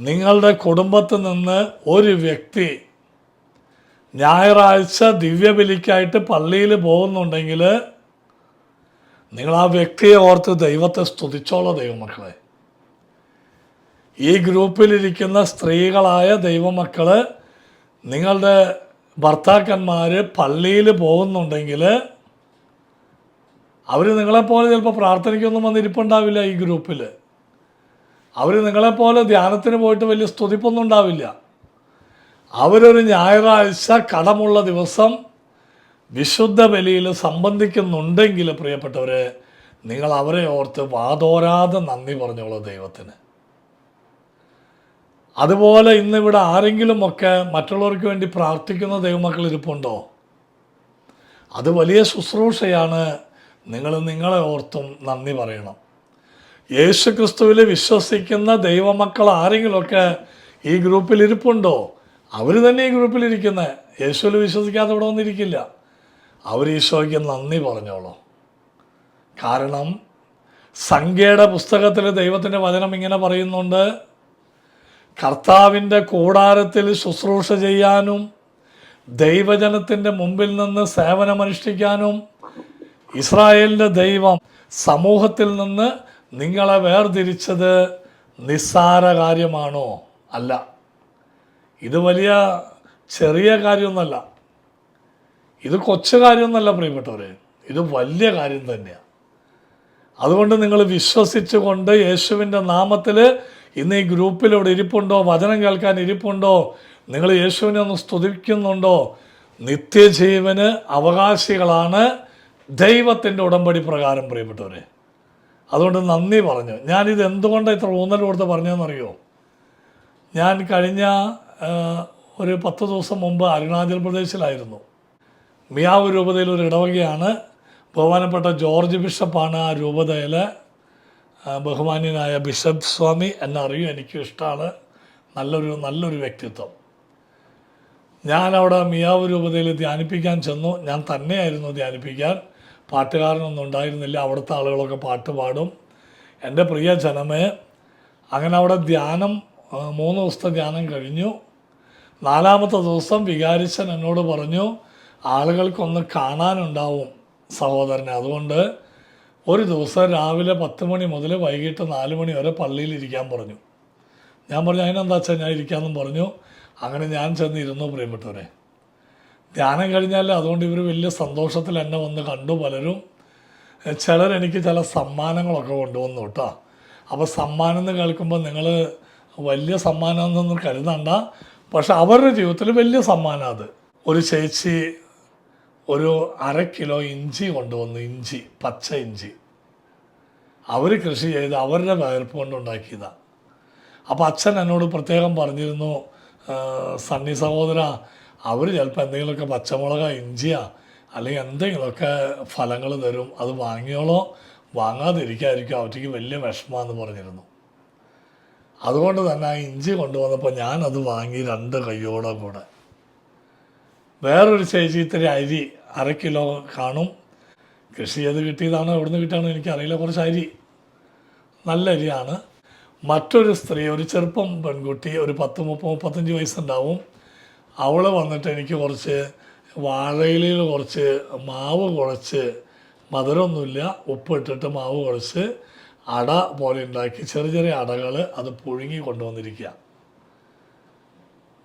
നിങ്ങളുടെ കുടുംബത്തിൽ നിന്ന് ഒരു വ്യക്തി ഞായറാഴ്ച ദിവ്യബലിക്കായിട്ട് പള്ളിയിൽ പോകുന്നുണ്ടെങ്കിൽ നിങ്ങൾ ആ വ്യക്തിയെ ഓർത്ത് ദൈവത്തെ സ്തുതിച്ചോളൂ ദൈവമക്കളെ. ഈ ഗ്രൂപ്പിലിരിക്കുന്ന സ്ത്രീകളായ ദൈവമക്കൾ നിങ്ങളുടെ ഭർത്താക്കന്മാർ പള്ളിയിൽ പോകുന്നുണ്ടെങ്കിൽ അവർ നിങ്ങളെപ്പോലെ ചിലപ്പോൾ പ്രാർത്ഥനയ്ക്കൊന്നും വന്നിരിപ്പുണ്ടാവില്ല ഈ ഗ്രൂപ്പിൽ അവർ നിങ്ങളെപ്പോലെ ധ്യാനത്തിന് പോയിട്ട് വലിയ സ്തുതിപ്പൊന്നും ഉണ്ടാവില്ല. അവരൊരു ഞായറാഴ്ച കടമുള്ള ദിവസം വിശുദ്ധ ബലിയിൽ സംബന്ധിക്കുന്നുണ്ടെങ്കിൽ പ്രിയപ്പെട്ടവരെ നിങ്ങൾ അവരെ ഓർത്ത് വാതോരാതെ നന്ദി പറഞ്ഞോളൂ ദൈവത്തിന്. അതുപോലെ ഇന്നിവിടെ ആരെങ്കിലുമൊക്കെ മറ്റുള്ളവർക്ക് വേണ്ടി പ്രാർത്ഥിക്കുന്ന ദൈവമക്കൾ ഇരിപ്പുണ്ടോ? അത് വലിയ ശുശ്രൂഷയാണ്. നിങ്ങൾ നിങ്ങളെ ഓർത്തും നന്ദി പറയണം. യേശു ക്രിസ്തുവിൽ വിശ്വസിക്കുന്ന ദൈവമക്കൾ ആരെങ്കിലുമൊക്കെ ഈ ഗ്രൂപ്പിൽ ഇരിപ്പുണ്ടോ? അവർ തന്നെ ഈ ഗ്രൂപ്പിലിരിക്കുന്നത് യേശുവിൽ വിശ്വസിക്കാതെ ഇവിടെ വന്നിരിക്കില്ല. അവർ ഈശോയ്ക്ക് നന്ദി പറഞ്ഞോളൂ. കാരണം സംഖ്യയുടെ പുസ്തകത്തിൽ ദൈവത്തിന്റെ വചനം ഇങ്ങനെ പറയുന്നുണ്ട്. കർത്താവിന്റെ കൂടാരത്തിൽ ശുശ്രൂഷ ചെയ്യാനും ദൈവജനത്തിന്റെ മുമ്പിൽ നിന്ന് സേവനമനുഷ്ഠിക്കാനും ഇസ്രായേലിന്റെ ദൈവം സമൂഹത്തിൽ നിന്ന് നിങ്ങളെ വേർതിരിച്ചത് നിസ്സാര കാര്യമാണോ? അല്ല. ഇത് വലിയ ചെറിയ കാര്യമൊന്നുമല്ല. ഇത് കൊച്ചു കാര്യമൊന്നുമല്ല പ്രിയപ്പെട്ടവരെ. ഇത് വലിയ കാര്യം തന്നെയാണ്. അതുകൊണ്ട് നിങ്ങൾ വിശ്വസിച്ചുകൊണ്ട് യേശുവിന്റെ നാമത്തിൽ ഇന്ന് ഈ ഗ്രൂപ്പിൽ ഇരിപ്പുണ്ടോ? വചനം കേൾക്കാൻ ഇരിപ്പുണ്ടോ? നിങ്ങൾ യേശുവിനെ ഒന്ന് സ്തുതിക്കുന്നുണ്ടോ? നിത്യജീവന് അവകാശികളാണ് ദൈവത്തിന്റെ ഉടമ്പടി പ്രകാരം പ്രിയപ്പെട്ടവരെ. അതുകൊണ്ട് നന്ദി പറഞ്ഞു. ഞാനിത് എന്തുകൊണ്ടാണ് ഇത്ര ഊന്നൽ കൊടുത്ത് പറഞ്ഞതെന്നറിയോ? ഞാൻ കഴിഞ്ഞ ഒരു പത്ത് ദിവസം മുമ്പ് അരുണാചൽ പ്രദേശിലായിരുന്നു. മിയാവ് രൂപതയിൽ ഒരു ഇടവകയാണ്. ബഹുമാനപ്പെട്ട ജോർജ് ബിഷപ്പാണ് ആ രൂപതയിൽ ബഹുമാന്യനായ ബിഷപ്പ് സ്വാമി എന്നറിയും എനിക്കും ഇഷ്ടമാണ്. നല്ലൊരു നല്ലൊരു വ്യക്തിത്വം. ഞാൻ അവിടെ മിയാവ് രൂപതയിൽ ധ്യാനിപ്പിക്കാൻ ചെന്നു. ഞാൻ തന്നെയായിരുന്നു ധ്യാനിപ്പിക്കാൻ. പാട്ടുകാരനൊന്നും ഉണ്ടായിരുന്നില്ല അവിടുത്തെ ആളുകളൊക്കെ പാട്ട് പാടും. എന്റെ പ്രിയ ജനമേ അങ്ങനെ അവിടെ ധ്യാനം മൂന്ന് ദിവസത്തെ ധ്യാനം കഴിഞ്ഞു. നാലാമത്തെ ദിവസം വികാരിച്ചൻ എന്നോട് പറഞ്ഞു ആളുകൾക്കൊന്ന് കാണാനുണ്ടാവും സഹോദരനെ. അതുകൊണ്ട് ഒരു ദിവസം രാവിലെ പത്ത് മണി മുതൽ വൈകിട്ട് നാല് മണി വരെ പള്ളിയിൽ ഇരിക്കാൻ പറഞ്ഞു. ഞാൻ പറഞ്ഞു അതിനെന്താ വെച്ചാൽ ഞാൻ ഇരിക്കാമെന്നും പറഞ്ഞു. അങ്ങനെ ഞാൻ ചെന്ന് ഇരുന്നു പ്രിയപ്പെട്ടവരെ. ധ്യാനം കഴിഞ്ഞാൽ അതുകൊണ്ട് ഇവർ വലിയ സന്തോഷത്തിൽ എന്നെ വന്ന് കണ്ടു പലരും. ചിലർ എനിക്ക് ചില സമ്മാനങ്ങളൊക്കെ കൊണ്ടുവന്നു കേട്ടോ. അപ്പോൾ സമ്മാനം എന്ന് കേൾക്കുമ്പോൾ നിങ്ങൾ വലിയ സമ്മാനം എന്നൊന്നും കരുതണ്ട. പക്ഷെ അവരുടെ ജീവിതത്തിൽ വലിയ സമ്മാനം അത്. ഒരു ചേച്ചി ഒരു അര കിലോ ഇഞ്ചി കൊണ്ടുവന്നു ഇഞ്ചി പച്ച ഇഞ്ചി. അവർ കൃഷി ചെയ്ത് അവരുടെ വയർപ്പ് കൊണ്ടുണ്ടാക്കിയതാണ് അപ്പം അച്ഛൻ എന്നോട് പ്രത്യേകം പറഞ്ഞിരുന്നു "ആ, സണ്ണി സഹോദര അവർ ചിലപ്പോൾ എന്തെങ്കിലുമൊക്കെ പച്ചമുളക ഇഞ്ചിയാ അല്ലെങ്കിൽ എന്തെങ്കിലുമൊക്കെ ഫലങ്ങൾ തരും അത് വാങ്ങിയോളോ വാങ്ങാതിരിക്കായിരിക്കും അവർക്ക് വലിയ വിഷമമാണെന്ന് പറഞ്ഞിരുന്നു. അതുകൊണ്ട് തന്നെ ആ ഇഞ്ചി കൊണ്ടുവന്നപ്പോൾ ഞാനത് വാങ്ങി രണ്ട് കയ്യോടെ കൂടെ. വേറൊരു ചേച്ചി ഇത്തിരി അരി അര കിലോ കാണും. കൃഷി ചെയ്ത് കിട്ടിയതാണോ എവിടെ നിന്ന് കിട്ടിയാണോ എനിക്കറിയില്ല കുറച്ച് അരി. നല്ല അരിയാണ്. മറ്റൊരു സ്ത്രീ ഒരു ചെറുപ്പം പെൺകുട്ടി ഒരു പത്ത് മുപ്പത് മുപ്പത്തഞ്ച് വയസ്സുണ്ടാവും. അവൾ വന്നിട്ട് എനിക്ക് കുറച്ച് വാഴയിലയിൽ കുറച്ച് മാവ് കുഴച്ച് മധുരമൊന്നുമില്ല ഉപ്പിട്ടിട്ട് മാവ് കുഴച്ച് അട പോലെ ഉണ്ടാക്കി ചെറിയ ചെറിയ അടകൾ അത് പുഴുങ്ങി കൊണ്ടുവന്നിരിക്കുക.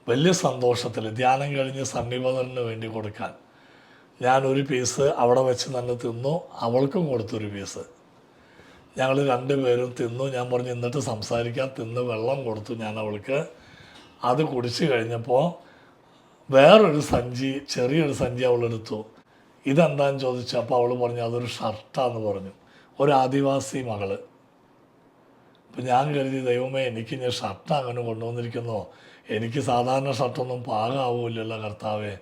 വലിയ സന്തോഷത്തിൽ ധ്യാനം കഴിഞ്ഞ് സന്നിബോധനന് വേണ്ടി കൊടുക്കാൻ. ഞാൻ ഒരു പീസ് അവിടെ വെച്ച് തന്നെ തിന്നു അവൾക്കും കൊടുത്തൊരു പീസ്. ഞങ്ങൾ രണ്ടുപേരും തിന്നു ഞാൻ പറഞ്ഞു എന്നിട്ട് സംസാരിക്കാൻ തിന്ന് വെള്ളം കൊടുത്തു ഞാൻ അവൾക്ക്. അത് കുടിച്ച് കഴിഞ്ഞപ്പോൾ വേറൊരു സഞ്ചി ചെറിയൊരു സഞ്ചി അവളെടുത്തു. ഇതെന്താന്ന് ചോദിച്ചു അപ്പോൾ അവൾ പറഞ്ഞു അതൊരു ഷർട്ടാന്ന് പറഞ്ഞു. ഒരു ആദിവാസി മകൾ. അപ്പം ഞാൻ കരുതി ദൈവമേ എനിക്ക് ഞാൻ ഷർട്ട് അങ്ങനെ കൊണ്ടുവന്നിരിക്കുന്നോ? എനിക്ക് സാധാരണ ഷർട്ടൊന്നും പാകാവൂല്ലല്ലോ കർത്താവേ.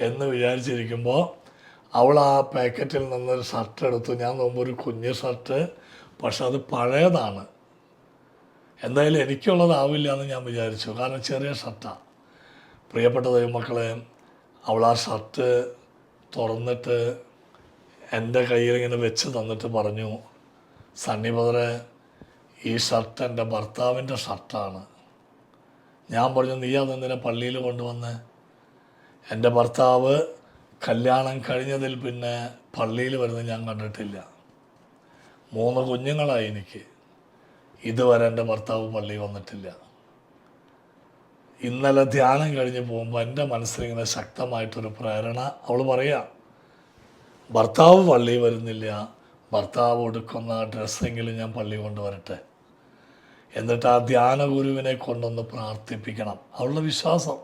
എന്ന് വിചാരിച്ചിരിക്കുമ്പോൾ അവൾ ആ പാക്കറ്റിൽ നിന്നൊരു ഷർട്ട് എടുത്തു. ഞാൻ നോക്കുമ്പോൾ ഒരു കുഞ്ഞ് ഷർട്ട് പക്ഷെ അത് പഴയതാണ്. എന്തായാലും എനിക്കുള്ളതാവില്ല എന്ന് ഞാൻ വിചാരിച്ചു. കാരണം ചെറിയ ഷർട്ടാണ് പ്രിയപ്പെട്ട ദൈവമക്കളെ അവൾ ആ ഷർട്ട് തുറന്നിട്ട് എന്റെ കയ്യിൽ ഇങ്ങനെ വെച്ച് തന്നിട്ട് പറഞ്ഞു സണ്ണി ബദറെ ഈ ഷർട്ട് എന്റെ ഭർത്താവിന്റെ ഷർട്ടാണ്. ഞാൻ പറഞ്ഞു നീ അതെന്തിനെ പള്ളിയിൽ കൊണ്ടുവന്ന്? എന്റെ ഭർത്താവ് കല്യാണം കഴിഞ്ഞതിൽ പിന്നെ പള്ളിയിൽ വരുന്നത് ഞാൻ കണ്ടിട്ടില്ല. മൂന്ന് കുഞ്ഞുങ്ങളായി എനിക്ക്. ഇതുവരെ എന്റെ ഭർത്താവ് പള്ളിയിൽ വന്നിട്ടില്ല. ഇന്നലെ ധ്യാനം കഴിഞ്ഞ് പോകുമ്പോൾ എന്റെ മനസ്സിലിങ്ങനെ ശക്തമായിട്ടൊരു പ്രേരണ അവൾ പറയുക ഭർത്താവ് പള്ളി വരുന്നില്ല ഭർത്താവ് എടുക്കുന്ന ഡ്രസ്സെങ്കിലും ഞാൻ പള്ളി കൊണ്ടുവരട്ടെ. എന്നിട്ട് ആ ധ്യാന ഗുരുവിനെ കൊണ്ടൊന്ന് പ്രാർത്ഥിപ്പിക്കണം. അവളുടെ വിശ്വാസം.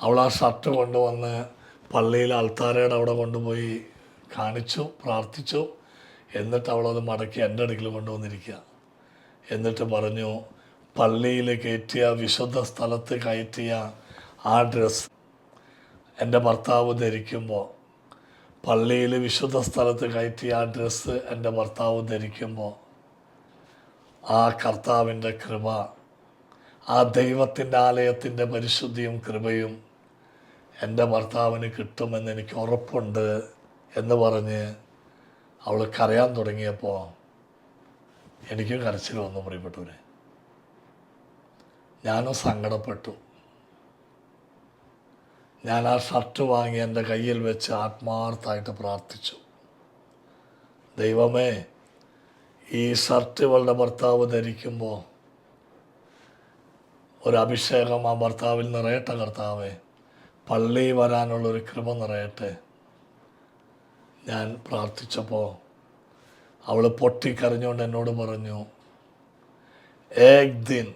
അവൾ ആ ഷർട്ട് കൊണ്ടുവന്ന് പള്ളിയിൽ അൾത്താരയുടെ അവിടെ കൊണ്ടുപോയി കാണിച്ചു പ്രാർത്ഥിച്ചു. എന്നിട്ട് അവളത് മടക്കി എന്റെ അടുക്കൽ കൊണ്ടുവന്നിരിക്കുക. എന്നിട്ട് പറഞ്ഞു പള്ളിയിൽ കയറ്റിയ വിശുദ്ധ സ്ഥലത്ത് കയറ്റിയ ആ ഡ്രസ്സ് എന്റെ ഭർത്താവ് ധരിക്കുമ്പോൾ പള്ളിയിൽ വിശുദ്ധ സ്ഥലത്ത് കയറ്റിയ ആ ഡ്രസ്സ് എന്റെ ഭർത്താവ് ധരിക്കുമ്പോൾ ആ കർത്താവിന്റെ കൃപ ആ ദൈവത്തിന്റെ ആലയത്തിന്റെ പരിശുദ്ധിയും കൃപയും എന്റെ ഭർത്താവിന് കിട്ടുമെന്ന് എനിക്ക് ഉറപ്പുണ്ട് എന്ന് പറഞ്ഞ് അവൾ കരയാൻ തുടങ്ങിയപ്പോൾ എനിക്കും കരച്ചിൽ വന്നു പ്രിയപ്പെട്ടവരെ. ഞാനും സങ്കടപ്പെട്ടു. ഞാൻ ആ ഷർട്ട് വാങ്ങി എന്റെ കയ്യിൽ വെച്ച് ആത്മാർത്ഥമായിട്ട് പ്രാർത്ഥിച്ചു. ദൈവമേ ഈ ഷർട്ട് ഇവളുടെ ഭർത്താവ് ധരിക്കുമ്പോൾ ഒരു അഭിഷേകം ആ ഭർത്താവിൽ നിറയട്ടെ കർത്താവേ. പള്ളി വരാനുള്ളൊരു കൃപ നിറയട്ടെ. ഞാൻ പ്രാർത്ഥിച്ചപ്പോൾ അവൾ പൊട്ടിക്കരഞ്ഞുകൊണ്ട് എന്നോട് പറഞ്ഞു ഏക് ദിൻ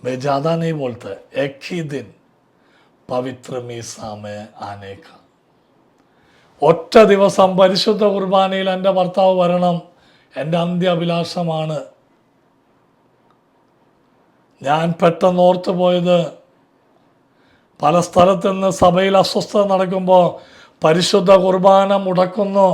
मैं ज़्यादा नहीं बोलता एक ही दिन പവിത്ര മീസാമേ ആനേക്ക ഒറ്റ ദിവസം പരിശുദ്ധ കുർബാനയിൽ എൻ്റെ ഭർത്താവ് വരണം എൻ്റെ അന്ത്യാഭിലാഷമാണ് ഞാൻ പെട്ടെന്ന് ഓർത്തു പോയത് പല സ്ഥലത്ത് നിന്ന് സഭയിൽ അസ്വസ്ഥത നടക്കുമ്പോൾ പരിശുദ്ധ കുർബാന മുടക്കുന്നു